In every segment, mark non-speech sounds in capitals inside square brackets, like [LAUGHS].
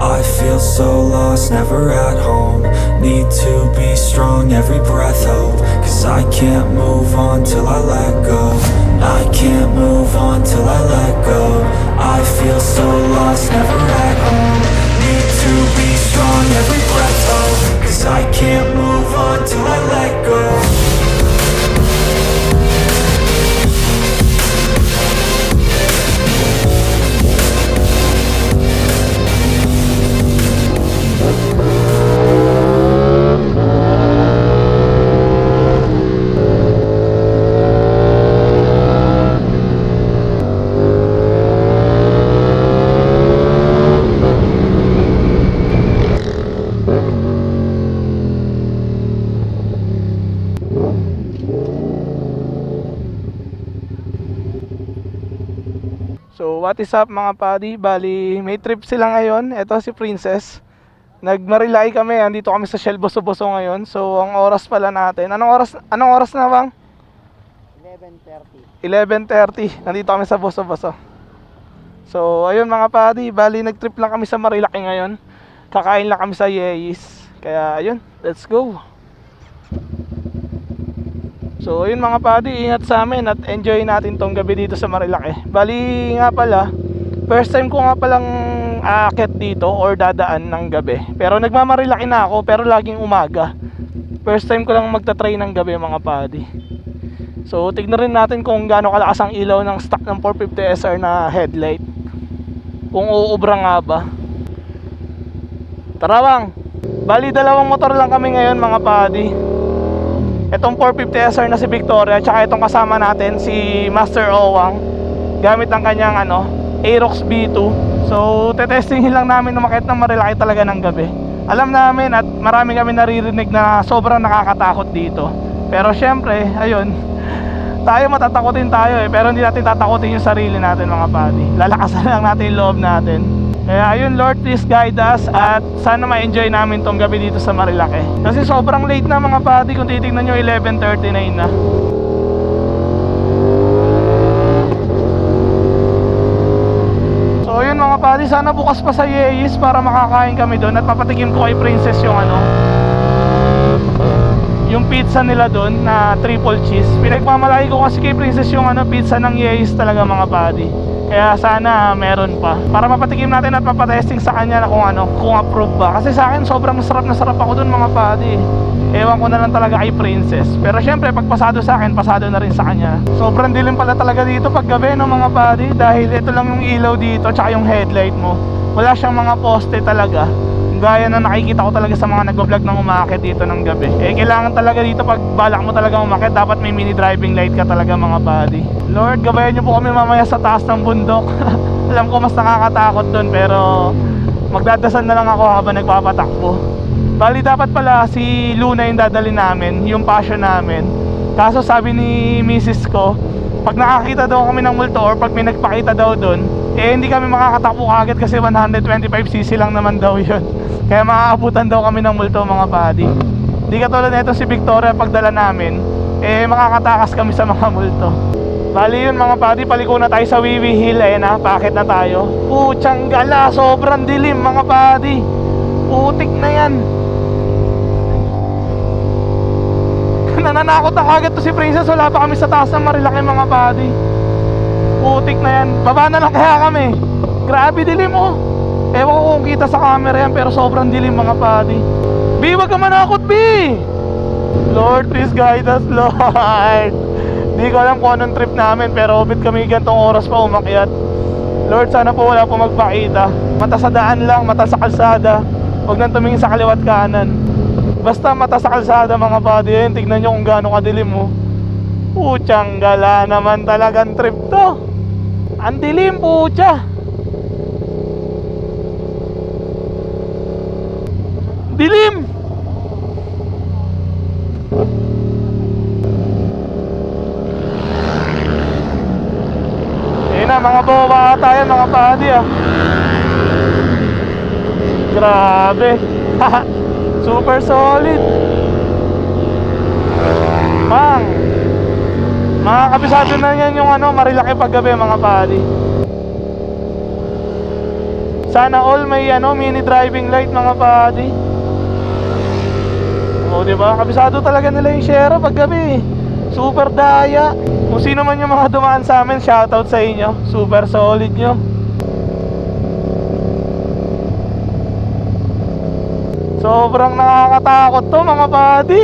I feel so lost, never at home. Need to be strong, every breath hope. Cause I can't move on till I let go. I can't move on till I let go. I feel so lost, never at home. Need to be strong, every breath hope. Cause I can't move on till I let go. What is up mga buddy? Bali, may trip sila ngayon. Ito si Princess. Nagmarilay kami. Andito kami sa Shell Boso-Boso ngayon. So ang oras pala natin. Anong oras anong oras na bang? 11.30. 11.30. Nandito kami sa Boso-Boso. So ayun mga buddy, bali nag-trip lang kami sa Marilaki ngayon. Kakain lang kami sa Yeis. Kaya ayun, let's go. So yun mga padi, ingat sa amin at enjoy natin tong gabi dito sa Marilaki. Bali nga pala, first time ko nga palang aakyat dito or dadaan ng gabi. Pero nagmamarilaki na ako pero laging umaga. First time ko lang magta-try ng gabi mga padi. So tignan rin natin kung gaano kalakas ang ilaw ng stock ng 450 SR na headlight. Kung uubra nga ba. Tara bang! Bali dalawang motor lang kami ngayon mga padi. Itong 450 SR na si Victoria Tsaka itong kasama natin si Master Owang Gamit ang kanyang ano Aerox B2 So tetestingin lang namin umakit ng marilaki talaga ng gabi. Alam namin at marami kami naririnig na sobrang nakakatakot dito. Pero syempre ayun [LAUGHS] Tayo matatakotin tayo eh Pero hindi natin tatakotin yung sarili natin mga buddy. Lalakasan lang natin yung loob natin kaya ayun Lord please guide us at sana ma-enjoy namin tong gabi dito sa Marilake. Kasi sobrang late na mga buddy kung titignan nyo 11.39 na. So yun mga buddy sana bukas pa sa Yeis para makakain kami doon at papatikim ko kay Princess yung ano yung pizza nila doon na triple cheese. Pinagmamalaki ko kasi kay Princess yung ano pizza ng Yeis talaga mga buddy. Kaya sana meron pa. Para mapatikim natin at mapatesting sa kanya na kung ano, kung approve ba. Kasi sa akin sobrang sarap na sarap ako dun mga buddy. Ewan ko na lang talaga kay Princess. Pero syempre pag pasado sa akin, pasado na rin sa kanya. Sobrang dilim pala talaga dito pag gabi no mga buddy. Dahil ito lang yung ilaw dito tsaka yung headlight mo. Wala siyang mga poste talaga. Gaya na nakikita ko talaga sa mga nagbablog ng umakit dito ng gabi. Eh kailangan talaga dito pag balak mo talaga umakit, dapat may mini driving light ka talaga mga buddy. Lord, gabayan niyo po kami mamaya sa taas ng bundok. [LAUGHS] Alam ko mas nakakatakot doon pero magdadasal na lang ako habang nagpapatakbo. Bali dapat pala si Luna yung dadali namin, yung passion namin. Kaso sabi ni Mrs. ko, pag nakakita daw kami ng multo or pag may nagpakita daw doon, eh hindi kami makakatakbo agad kasi 125cc lang naman daw yun. [LAUGHS] Kaya makakabutan daw kami ng multo mga buddy. Di katulad nito si Victoria pagdala namin, eh makakatakas kami sa mga multo. Bali yun mga buddy, paliko na tayo sa Wiwi Hill eh na, paakit na tayo. Putsang gala, sobrang dilim mga buddy. Putik na yan. Nananakot na kagad to si Princess, wala pa kami sa taas ng Marilaki mga buddy. Putik na yan. Baba na lang kaya kami. Grabe dilim oh. Ewan ko kung kita sa camera yan pero sobrang dilim mga buddy. B, wag ka manakot B! Lord, please guide us, [LAUGHS] Lord. Di ko alam kung anong trip namin pero bit kami gantong oras pa umakyat. Lord, sana po wala po magpakita. Mata sa daan lang, mata sa kalsada. Huwag nang tumingin sa kaliwat kanan. Basta mata sa kalsada mga buddy, yun, tignan nyo kung gaano kadilim mo. Putsang gala naman talagang trip to. Ang dilim, putya. Dilim! Ayun na, mga boba ata yan, mga padi ah. Grabe. [LAUGHS] Super solid. Mang. Mga kabisado na yan yung ano, marilaki paggabi mga padi. Sana all may ano, mini driving light mga padi. O, di ba? Kabisado talaga nila yung share paggabi. Super daya. Kung sino man yung mga dumaan sa amin, shoutout sa inyo. Super solid nyo. Sobrang nakakatakot to mga padi.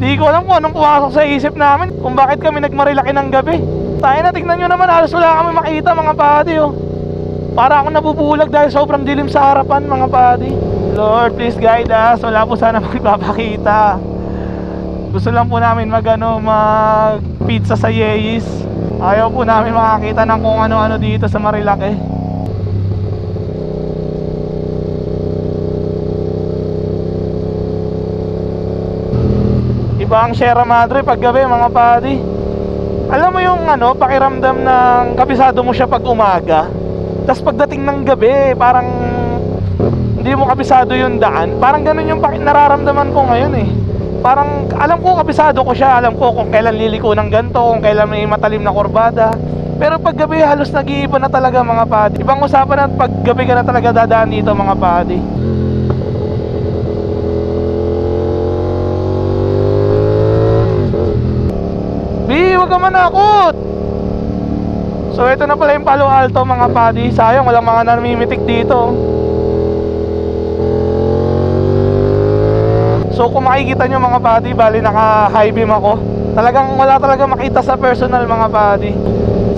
Di ko alam kung anong pumasok sa isip namin kung bakit kami nagmarilaki ng gabi. Tayo na, tignan nyo naman, halos wala kami makita mga padi oh. Para ako nabubulag dahil sobrang dilim sa harapan mga padi. Lord, please guide us. Wala po sana [LAUGHS] magpapakita. Gusto lang po namin mag ano, mag pizza sa Yeis. Ayaw po namin makakita ng kung ano-ano dito sa Marilake. Iba ang Sierra Madre pag gabi mga padi. Alam mo yung ano, pakiramdam ng kabisado mo siya pag umaga. Tapos pagdating ng gabi, parang hindi mo kabisado yung daan. Parang ganun yung nararamdaman ko ngayon eh. Parang alam ko kabisado ko siya, alam ko kung kailan liliko ng ganto, kung kailan may matalim na kurbada. Pero pag gabi halos nag-iiba na talaga mga padi. Ibang usapan na pag gabi ka na talaga dadaan dito mga padi. Bi, wag ka manakot! So ito na pala yung Palo Alto mga padi. Sayang walang mga namimitik dito. So kung makikita nyo mga padi, bali naka high beam ako. Talagang wala talaga makita sa personal mga padi.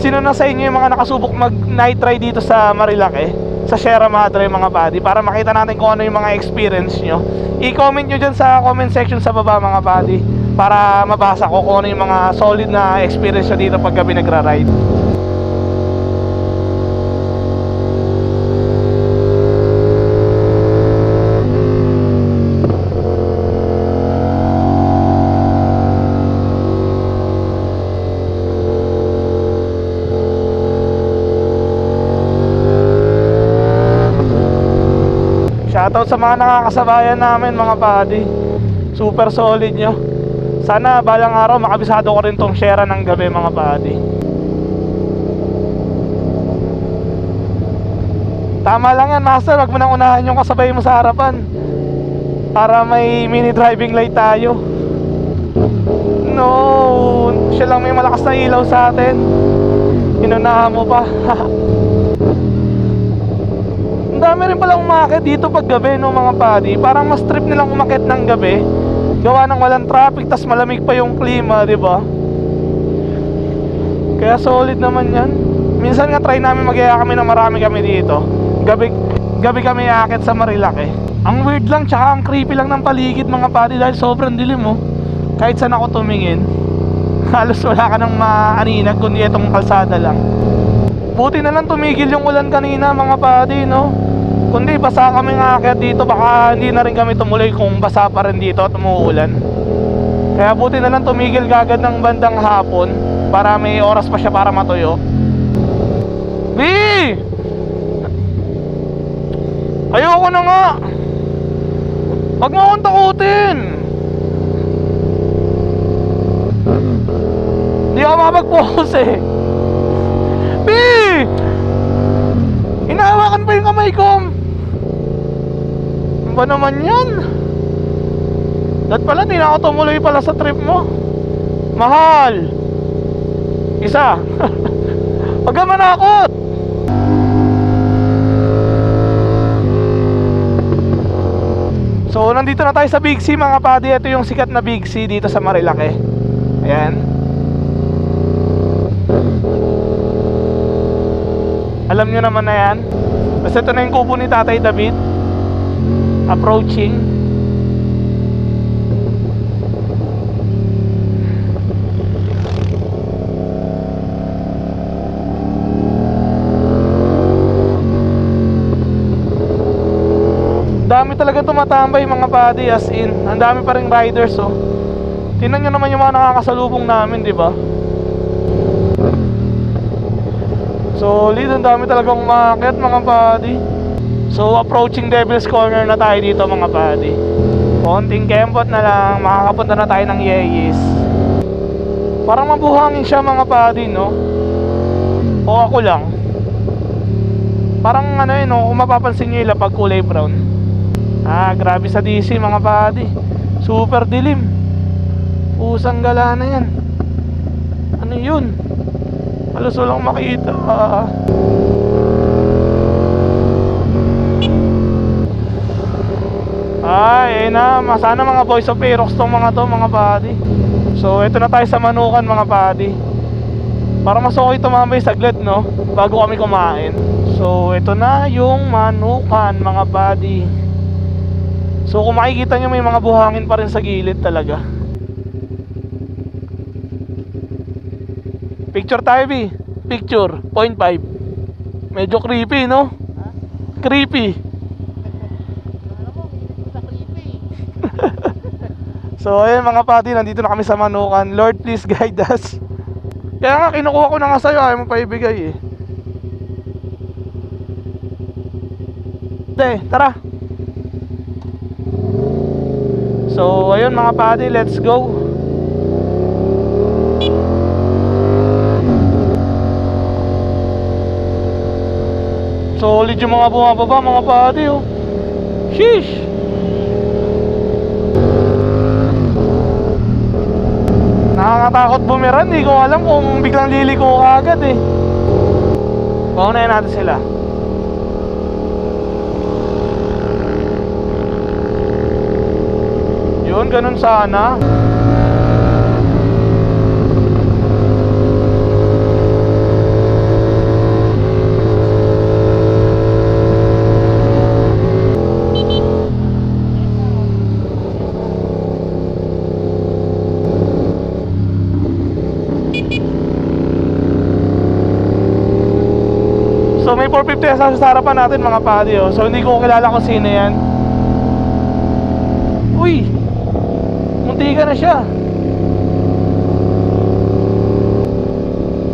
Sino na sa inyo yung mga nakasubok mag night ride dito sa Marilake? Sa Sierra Madre mga padi para makita natin kung ano yung mga experience nyo. I-comment nyo dyan sa comment section sa baba mga padi para mabasa ko kung ano yung mga solid na experience nyo dito pag gabi nagra-ride. Shoutout sa mga nakakasabayan namin mga padi Super solid nyo Sana balang araw makabisado ko rin tong share ng gabi mga padi Tama lang yan master. Huwag mo nang unahan yung kasabay mo sa harapan. Para may mini driving light tayo. No Siya lang may malakas na ilaw sa atin. Inunahan mo pa. [LAUGHS] Ang dami rin palang umakit dito pag gabi no mga padi Parang mas trip nilang umakit ng gabi Gawa ng walang traffic tas malamig pa yung klima di ba? Kaya solid naman yan. Minsan nga try namin magyaya kami na marami kami dito. Gabi, gabi kami aakit sa Marilake Ang weird lang tsaka ang creepy lang ng paligid mga padi Dahil sobrang dilim mo Kahit saan ako tumingin [LAUGHS] Halos wala ka nang maaninag kundi itong kalsada lang. Buti na lang tumigil yung ulan kanina mga padi no Kundi basa kami nga kaya dito baka hindi na rin kami tumuloy kung basa pa rin dito at umuulan. Kaya buti na lang tumigil kagad ng bandang hapon Para may oras pa siya para matuyo. B! Ayoko na nga! Huwag mo akong takutin! Hindi ako makapag-focus eh B! Hinahawakan pa yung kamay ko. Ba naman yan? Dahil pala, di ako tumuloy pala sa trip mo. Mahal. Isa. [LAUGHS] Huwag ka manakot. So, nandito na tayo sa Big C mga padi. Ito yung sikat na Big C dito sa Marilake. Ayan. Alam nyo naman na yan. Basta ito na yung kubo ni Tatay David. Approaching. Dami talaga tumatambay mga padi as in. Ang dami pa rin riders oh. Tingnan nyo naman yung mga nakakasalubong namin, di ba? Solid, ang dami talagang umakyat mga padi. So approaching Devil's Corner na tayo dito mga padi. Konting kempot na lang, makakapunta na tayo ng Yeyis. Parang mabuhangin siya mga padi, no? O ako lang. Parang ano yun, no? kung mapapansin nyo yung kulay brown. Ah, grabe sa DC mga padi. Super dilim. Pusang gala na yan. Ano yun? Halos walang makita. Ah. Ay, ayun na. Sana mga boys of Aerox tong mga to, mga padi. So, ito na tayo sa manukan, mga padi. Para mas okay tumambay saglit, no? Bago kami kumain. So, ito na yung manukan, mga padi. So, kung makikita nyo, may mga buhangin pa rin sa gilid talaga. Picture tayo, B. Picture. 0.5. Medyo creepy, no? Creepy. So ayun mga pati, nandito na kami sa Manukan. Lord, please guide us. [LAUGHS] Kaya nga, kinukuha ko na nga sa'yo, ayaw mo pa ibigay eh. Hindi, tara. So ayun mga pati, let's go. Solid yung mga bumababa mga pati oh. Sheesh! Nakakatakot bumiran, hindi ko alam kung biglang liliko ka agad eh. Paunayan natin sila. Yun, ganun sana. So may 450 natin mga padi oh. So hindi ko kilala kung sino yan. Uy! Munti ka na siya.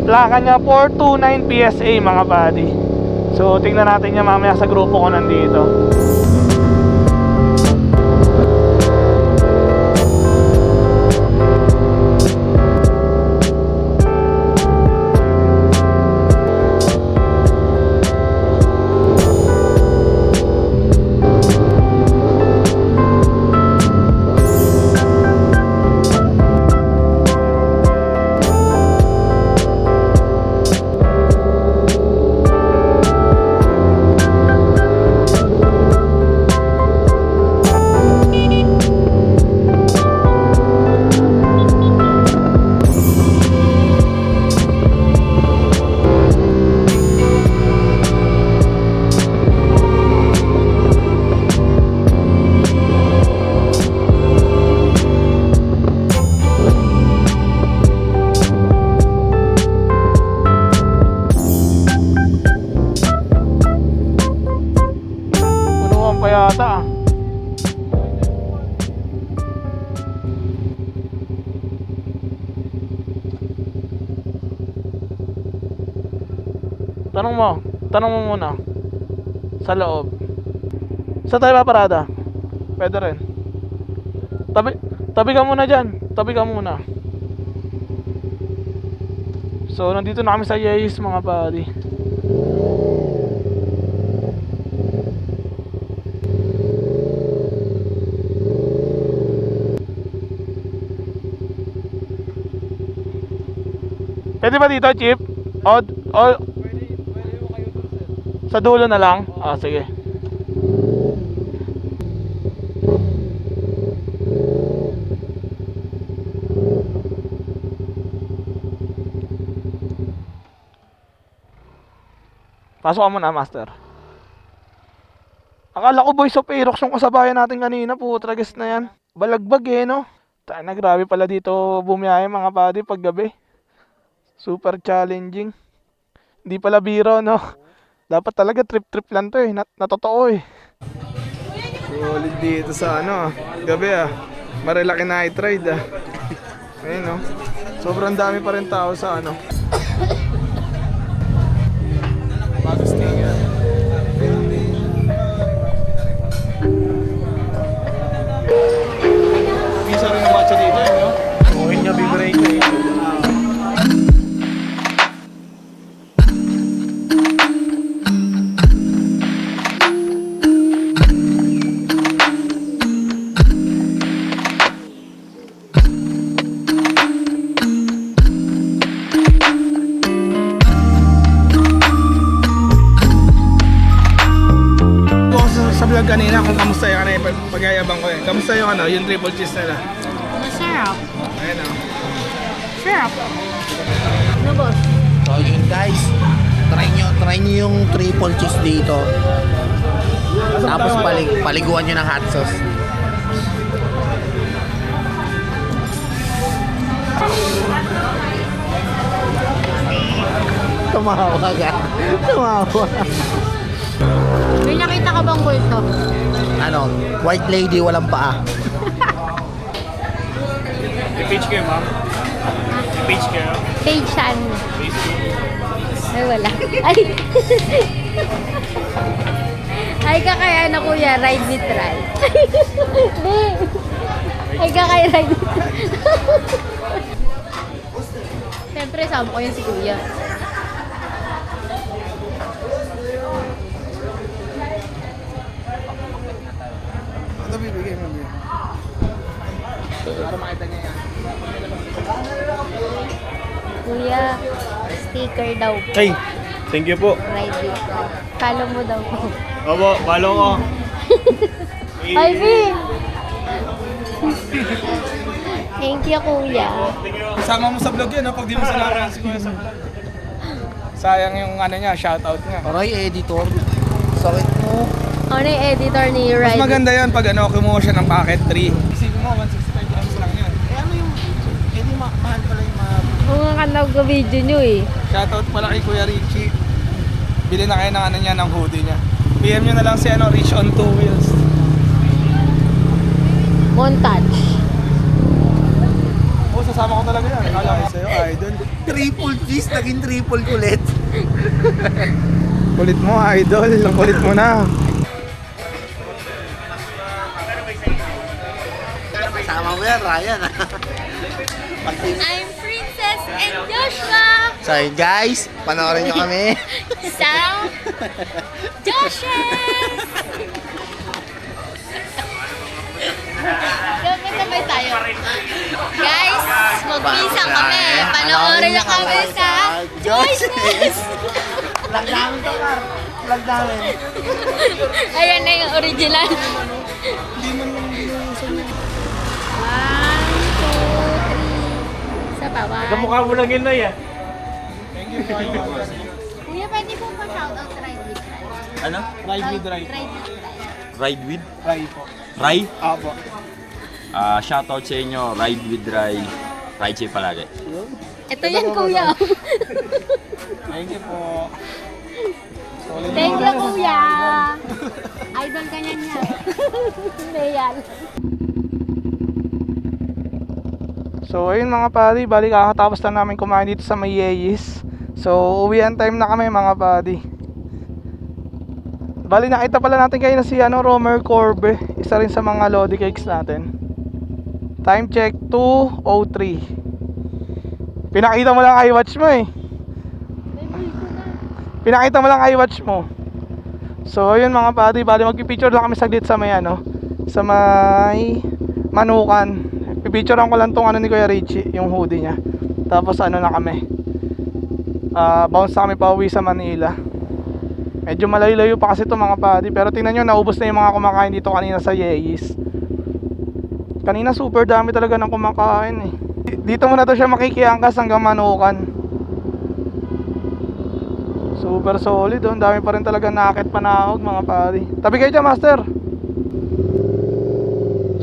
Plaka niya 429 PSA mga padi. So tingnan natin niya mamaya sa grupo ko nandito. Tanong mo muna. Sa loob. Saan tayo paparada? Pwede rin. Tabi, tabi ka muna dyan. Tabi ka muna. So, nandito na kami sa Yeyis mga pari. Pwede ba dito, Chip? O, o, sa dulo na lang? Ah, sige. Pasok ka muna, Master. Akala ko Boys of Aerox yung kasabayan natin kanina. Putra, guys na yan. Balagbag eh, no? Tayo na, grabe pala dito bumiyahe mga padi pag gabi. Super challenging. Hindi pala biro, no? Dapat talaga trip-trip lang to eh. Nat natotoo eh. Solid dito sa ano ah. Gabi ah. Marilaki night ride ah. Ayun no. Sobrang dami pa rin tao sa ano. Ano, yung triple cheese nila? Masarap. Ayun oh. Sarap. Ano boss? So yun guys, try nyo, try nyo yung triple cheese dito. Tapos palig, paliguan nyo ng hot sauce. Tumawa ka. Tumawa. May nakita ka bang kulto? Ano, white lady walang paa. I-pitch kayo ma'am. I-pitch kayo. Page saan? Ay, wala. Ay! Ay, kakaya na kuya, ride with ride. Hindi! Ay, kakaya ride with Siyempre, sama ko yun si kuya. Sticker daw po. Ay, thank you po. Ride ride. Follow mo daw po. Opo, follow ko. [LAUGHS] Ivy! Thank you, kuya. Kasama mo sa vlog yun, no? pag di mo sinama si Kuya sa vlog. Sayang yung ano niya, shoutout niya. Aray, editor. Sakit mo. Ano yung editor ni Mas Ride? maganda yun pag ano, kumuha siya ng packet 3. Isipin mo, 165 grams lang yun. Eh ano yung, eh di ma- mahal pala yung mga... Oo nga ka nag-video nyo eh. Shoutout pala kay Kuya Richie. Bili na kayo ng ano niya, ng hoodie niya. PM nyo na lang si ano, Rich on two wheels. Montage. Oo, sasama ko talaga yan. Kala ko sa'yo, idol. Triple cheese, naging triple kulit. [LAUGHS] Kulit mo, idol. Kulit mo na. Kasama mo yan, Ryan. I'm Princess and Joshua so guys, panoorin nyo kami. sa Joshes! Sabay tayo. Guys, magpisa kami. Panoorin niyo kami sa Joshes! Vlog to, Mar. Vlog. Ayan na yung original. One, two, three. Pa, one. Kamukha mo lang yun na yan. Kuya, pwede po pa shoutout ride with ride. Ano? Ride with ride. Ride with ride. Ride with? Ride po. Rai? Apo. Ah, shoutout sa inyo, Ride with Rai. Ride safe palagi. Ito yan, kuya. [LAUGHS] Thank you po. Solid Thank you, kuya. Idol ka niyan niya. [LAUGHS] Real. So ayun mga pari, bali kakatapos na namin kumain dito sa Mayeyes. So uwian time na kami mga pari. Bali nakita pala natin kayo na si ano, Romer Corbe, isa rin sa mga Lodi Cakes natin. Time check 2.03 Pinakita mo lang iWatch mo eh. Pinakita mo lang iWatch mo. So ayun mga pari, bali magpipicture lang kami saglit sa may ano Sa may Manukan. Pipicturean ko lang tong ano ni Kuya Richie Yung hoodie niya. Tapos ano na kami Ah, Bounce na kami pa uwi sa Manila. Medyo malayo-layo pa kasi to mga padi. Pero tingnan nyo, naubos na yung mga kumakain dito kanina sa Yeis Kanina super dami talaga ng kumakain eh. Dito muna to siya makikiangkas hanggang Manukan. Super solid oh. Dami pa rin talaga nakit panahog mga padi. Tabi kayo dyan master.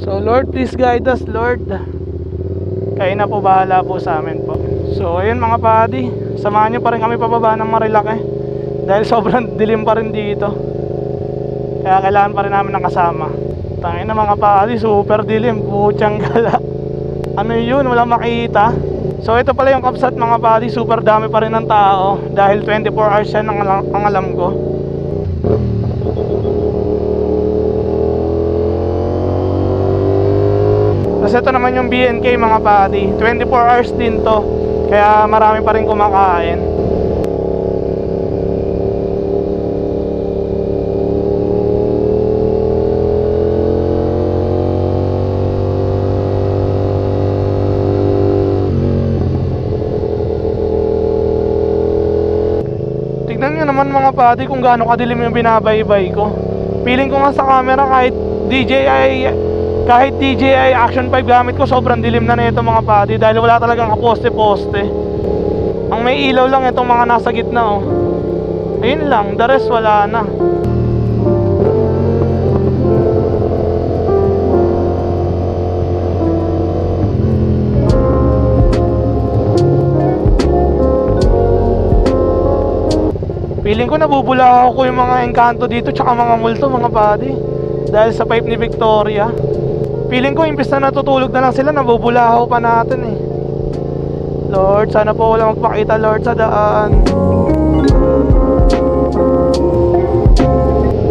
So Lord please guide us Lord. Kayo na po bahala po sa amin po. So ayun mga padi Samahan nyo pa rin kami pababa ng Marilaki Dahil sobrang [LAUGHS] dilim pa rin dito Kaya kailangan pa rin namin ng kasama Tayo na mga pali, super dilim, putyang gala. [LAUGHS] Ano yun, walang makita. So ito pala yung kapsat mga pali, super dami pa rin ng tao dahil 24 hours yan ang, alam- ang alam ko. Tapos ito naman yung BNK mga padi, 24 hours din to. Kaya marami pa rin kumakain. Tignan nyo naman mga padi kung gaano kadilim yung binabaybay ko. Feeling ko nga sa camera kahit DJI kahit DJI Action 5 gamit ko sobrang dilim na nito mga padi dahil wala talagang kaposte-poste. Ang may ilaw lang itong mga nasa gitna oh. Ayun lang, the rest wala na. Feeling ko nabubula ako yung mga engkanto dito tsaka mga multo mga buddy Dahil sa pipe ni Victoria Feeling ko imbis na natutulog na lang sila nabubulahaw pa natin eh. Lord, sana po wala magpakita Lord sa daan.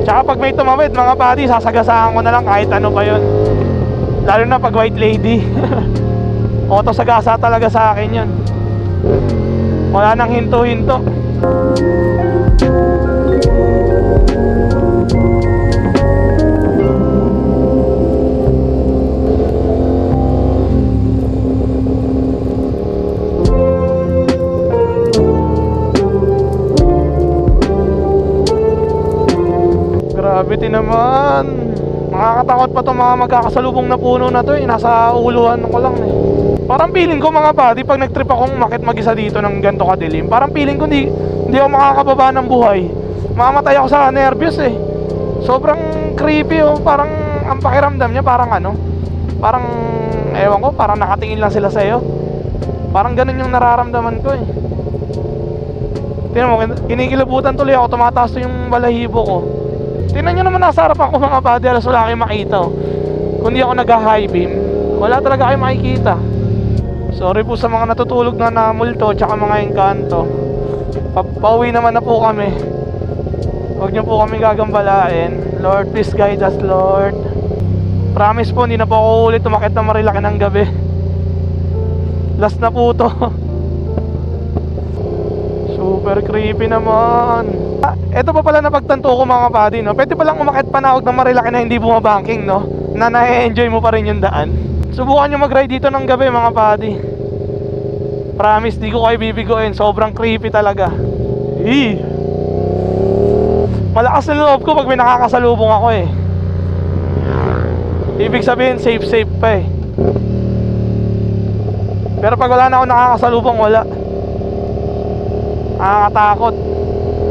Tsaka pag may tumawid mga buddy sasagasaan ko na lang kahit ano pa yun. Lalo na pag white lady. [LAUGHS] Auto sagasa talaga sa akin yun. Wala nang hinto-hinto Din naman. Nakakatakot pa itong mga magkakasalubong na puno na to eh. Nasa uluhan ko lang eh. Parang feeling ko mga buddy, pag nag-trip akong makit mag-isa dito ng ganito kadilim, parang feeling ko hindi, hindi ako makakababa ng buhay. Mamatay ako sa nervous eh. Sobrang creepy oh. Parang ang pakiramdam niya parang ano, parang ewan ko, parang nakatingin lang sila sa'yo. Parang ganun yung nararamdaman ko eh. Tingnan mo, kinikilabutan tuloy ako, tumataas yung balahibo ko. Tingnan nyo naman nasa harapan ko mga alas wala kayong makita oh. Kung ako nag-high beam, wala talaga kayong makikita. Sorry po sa mga natutulog na namulto tsaka mga engkanto. Pa pauwi naman na po kami. Huwag niyo po kami gagambalain. Lord, please guide us, Lord. Promise po, hindi na po ako ulit umakit na marilaki ng gabi. Last na po to. [LAUGHS] Super creepy naman. Ah, eto pa pala napagtanto ko mga buddy, no? Pwede palang umakit pa na huwag na marilaki na hindi bumabanking, no? Na na-enjoy mo pa rin yung daan. Subukan nyo mag-ride dito ng gabi mga buddy. Promise, di ko kayo bibigoin. Sobrang creepy talaga. Eee. Malakas na loob ko pag may nakakasalubong ako eh. Ibig sabihin, safe safe pa eh. Pero pag wala na ako nakakasalubong, wala. Nakakatakot.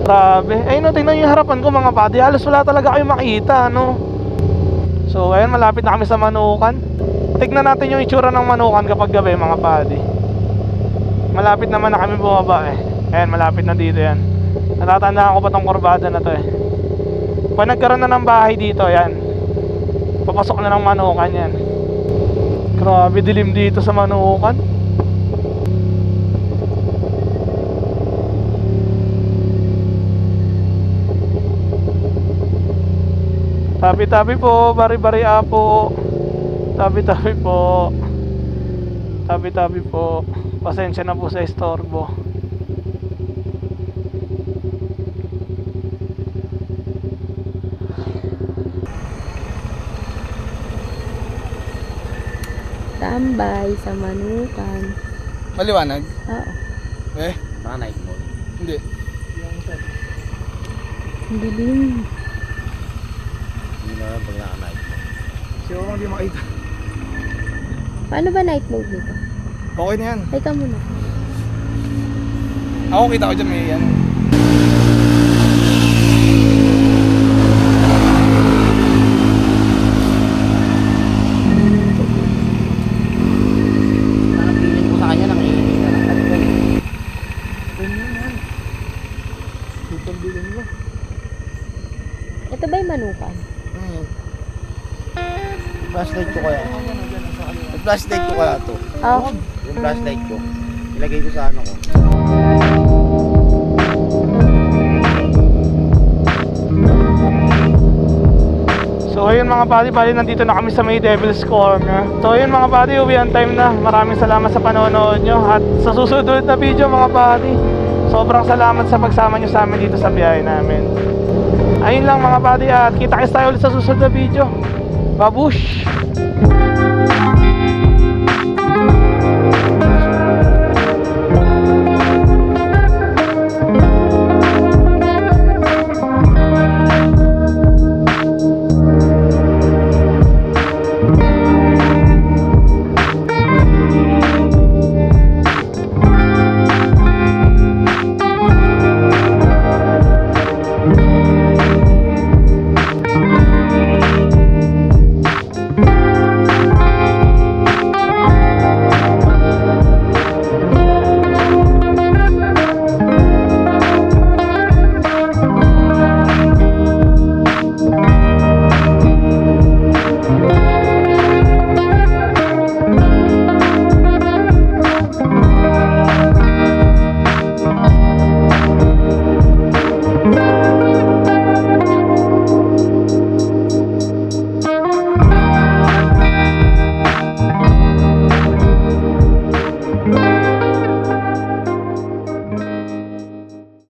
Grabe. Ayun no, tingnan yung harapan ko mga buddy. Halos wala talaga kayo makita, no? So, ayun, malapit na kami sa Manukan. Tignan natin yung itsura ng Manukan kapag gabi, mga buddy. Malapit naman na kami bumaba eh. Ayan, malapit na dito yan. Natatandaan ko pa tong kurbada na to eh. Pag nagkaroon na ng bahay dito, yan. Papasok na ng Manukan yan. Grabe, dilim dito sa Manukan. Tabi-tabi po, bari-bari apo. Tabi-tabi po. Tabi-tabi po. Pasensya na po sa istorbo. Tambay sa manukan. Maliwanag? Oo. Eh? Night mode. Hindi. Ang dilim. Lang pag naka-night mode. Siya ko hindi makita. Paano ba night mode nito? Okay na yan. Teka muna. Ako kita ko dyan may ano. Parang feeling ko sa kanya nangihingi na lang. Ito ba yung manukan? Hmm. Flashlight ko kaya. Yung flashlight ko kaya to. Oh. Yung flashlight ko. Ilagay ko sa ano ko. So ayun mga buddy, bali nandito na kami sa May Devil's Corner. So ayun mga buddy, uwian time na. Maraming salamat sa panonood nyo. At sa susunod na video mga buddy, sobrang salamat sa pagsama nyo sa amin dito sa biyahe namin. Ayun lang mga buddy at kita kita tayo ulit sa susunod na video. Babush!